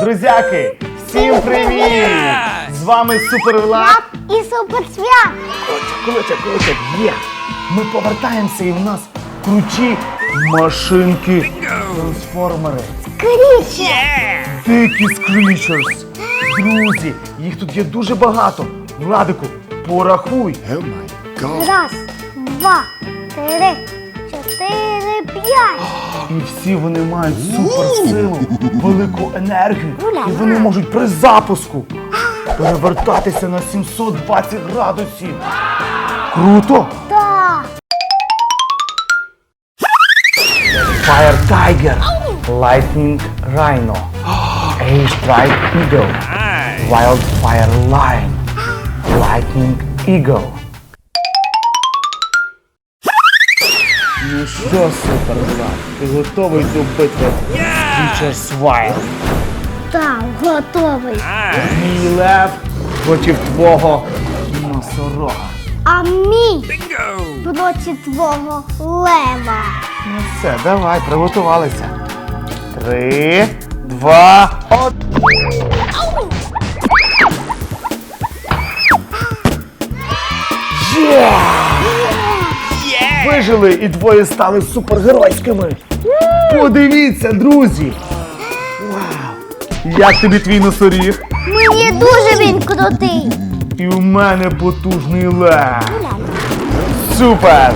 Друзяки, всім привіт! З вами Супер Влад. І суперсвят. Колотя, колотя, є! Ми повертаємося і в нас круті машинки трансформери. Кріче. Дикі скрічерс. Друзі, їх тут є дуже багато. Владику, порахуй. Oh my god. Раз, два, три, чотири, п'ять. І всі вони мають суперсилу, велику енергію. І вони можуть при запуску перевертатися на 720 градусів. Круто! Так. Fire Tiger, Lightning Rhino, A-Strike Eagle, Wildfire Lion, Lightning Eagle. Ну що, супер ти готовий до битви Creatures Wild? Так, готовий. Мій лев проти твого носорога. А мій проти твого лева. Ну все, давай, приготувалися. Три, два, один. Є! Вижили і двоє стали супергеройськими. Подивіться, друзі! Вау! Як тобі твій носоріг? Мені дуже він крутий. І у мене потужний лев. Супер!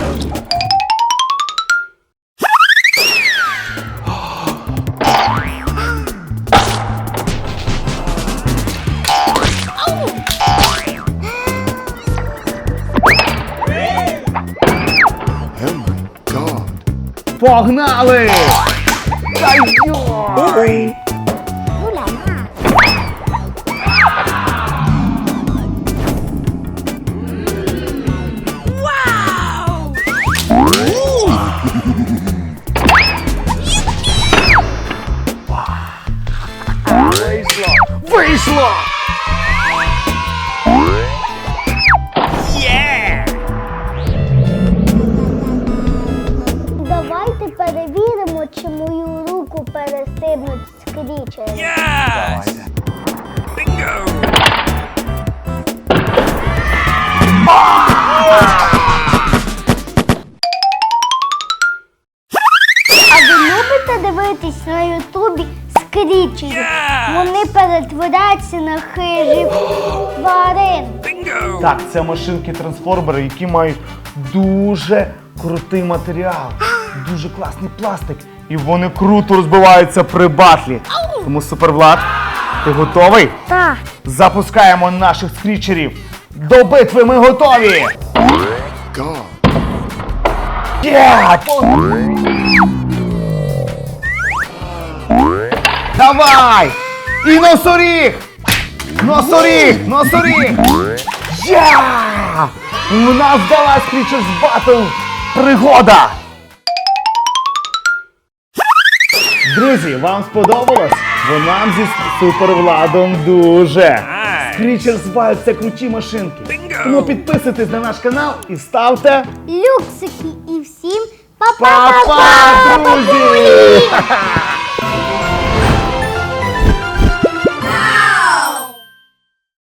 哇，很辣嘞！加油！好冷啊！哇！哦！哇！飞出，飞出！Перестигнуть скрічери. Давайте. А ви любите дивитись на Ютубі скрічерів? Вони перетворяються на хижих тварин. Так, це машинки-трансформери, які мають дуже крутий матеріал, дуже класний пластик. І вони круто розбиваються при батлі. Тому супервлад, ти готовий? Так. Запускаємо наших скрічерів. До битви ми готові! Давай! І носоріг! Носоріг! Носоріг! Я! У нас вдалась Creatures Battle пригода! Друзі, вам сподобалось? Бо нам зі супервладом дуже. Creatures Wild – це круті машинки. Тому підписуйтесь на наш канал і ставте Люксики і всім па-па, па-па-па! друзі!